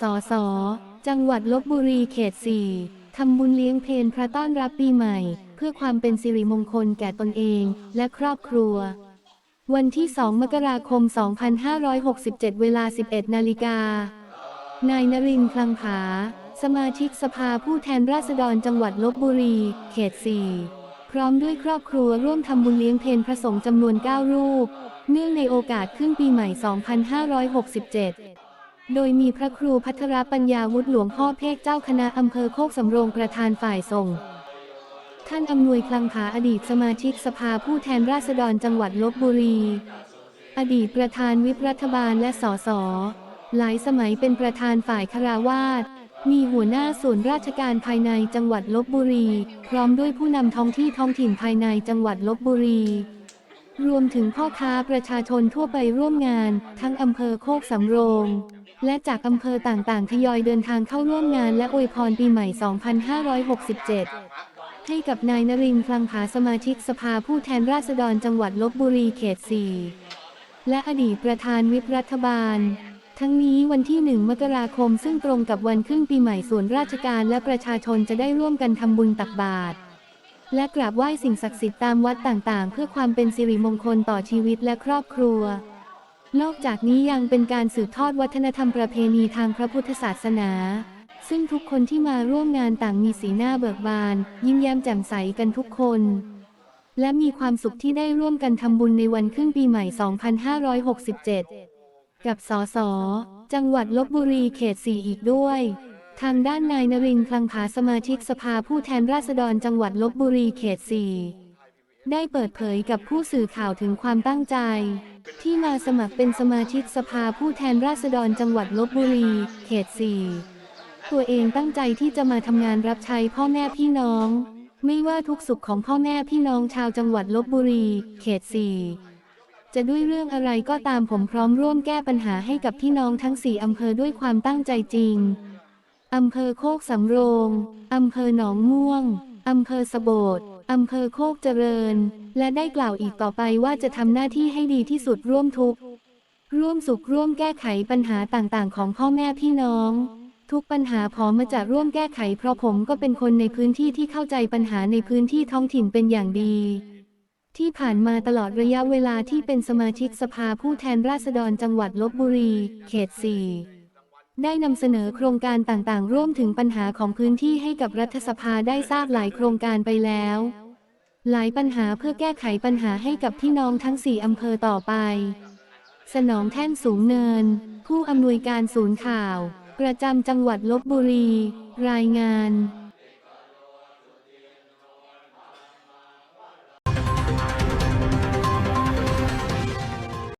สส จังหวัดลบบุรีเขต4ทำบุญเลี้ยงเพลพระต้อนรับปีใหม่ เพื่อความเป็นสิริมงคลแก่ตนเองและครอบครัว วันที่ 2 มกราคม 2567 เวลา 11 นาฬิกา นายนรินทร์คลังผา สมาชิกสภาผู้แทนราษฎรจังหวัดลบบุรี เขต 4 พร้อมด้วยครอบครัวร่วมทำบุญเลี้ยงเพลพระสงฆ์จำนวน 9 รูป เนื่องในโอกาสขึ้นปีใหม่ 2567 โดยมีพระครูพัทรปัญญาวุฒิหลวงพ่อเพกเจ้าคณะอำเภอโคกสำโรงประธานฝ่ายส่ง ท่านอำนวยคลังผาอดีตสมาชิกสภาผู้แทนราษฎรจังหวัดลบบุรี อดีตประธานวิปรัฐบาลและสส หลายสมัยเป็นประธานฝ่ายคาราวาสมีหัวหน้าส่วนราชการภายในจังหวัดลบบุรี พร้อมด้วยผู้นำท้องที่ท้องถิ่นภายในจังหวัดลบบุรี รวมถึงพ่อค้าประชาชนทั่วไปร่วมงาน ทั้งอำเภอโคกสำโรง และจากอำเภอต่างๆ ทยอยเดินทางเข้าร่วมงานและอวยพรปีใหม่ 2567 ให้กับนายนรินทร์คลังผาสมาชิกสภาผู้แทนราษฎรจังหวัดลบบุรีเขต 4 และอดีตประธานวิปรัฐบาล ทั้งนี้วันที่ 1 มกราคมซึ่งตรงกับวันขึ้นปีใหม่ส่วนราชการและประชาชนจะได้ร่วมกันทำบุญตักบาตร และกราบไหว้สิ่งศักดิ์สิทธิ์ตามวัดต่างๆ เพื่อความเป็นสิริมงคลต่อชีวิตและครอบครัว นอกจากนี้ยังเป็นการสืบทอดวัฒนธรรมประเพณีทางพระพุทธศาสนา ซึ่งทุกคนที่มาร่วมงานต่างมีสีหน้าเบิกบาน ยิ้มแย้มแจ่มใสกันทุกคน และมีความสุขที่ได้ร่วมกันทำบุญในวันขึ้นปีใหม่ 2567 กับสส จังหวัดลบบุรีเขต 4 อีกด้วย ทางด้านนายนรินทร์คลังผาสมาชิกสภาผู้แทนราษฎรจังหวัดลบบุรีเขต 4 ได้เปิดเผยกับผู้สื่อข่าวถึงความตั้งใจ ที่มาสมัครเป็นสมาชิกสภาผู้แทนราษฎรจังหวัดลบบุรี เขต 4 ตัวเองตั้งใจที่จะมาทำงานรับใช้พ่อแม่พี่น้อง ไม่ว่าทุกสุขของพ่อแม่พี่น้องชาวจังหวัดลบบุรี เขต 4จะด้วยเรื่องอะไรก็ตามผมพร้อมร่วมแก้ปัญหาให้กับพี่น้องทั้ง4อำเภอด้วยความตั้งใจจริง อำเภอโคกสำโรง อำเภอหนองม่วง อำเภอสะโบดอำเภอโคกเจริญ และได้กล่าวอีกต่อไปว่าจะทำหน้าที่ให้ดีที่สุดร่วมทุกร่วมสุขร่วมแก้ไขปัญหาต่างๆ ของพ่อแม่พี่น้อง ทุกปัญหาพร้อมมาจากร่วมแก้ไข เพราะผมก็เป็นคนในพื้นที่ที่เข้าใจปัญหาในพื้นที่ท้องถิ่นเป็นอย่างดี ที่ผ่านมาตลอดระยะเวลาที่เป็นสมาชิกสภาผู้แทนราษฎรจังหวัดลบบุรี เขต 4 ได้นำเสนอโครงการต่างๆ ร่วมถึงปัญหาของพื้นที่ให้กับรัฐสภาได้ทราบหลายโครงการไปแล้ว หลายปัญหาเพื่อแก้ไขปัญหาให้กับพี่น้องทั้งสี่อำเภอต่อไป สนองแท่นสูงเนิน ผู้อำนวยการศูนย์ข่าว ประจำจังหวัดลบบุรี รายงาน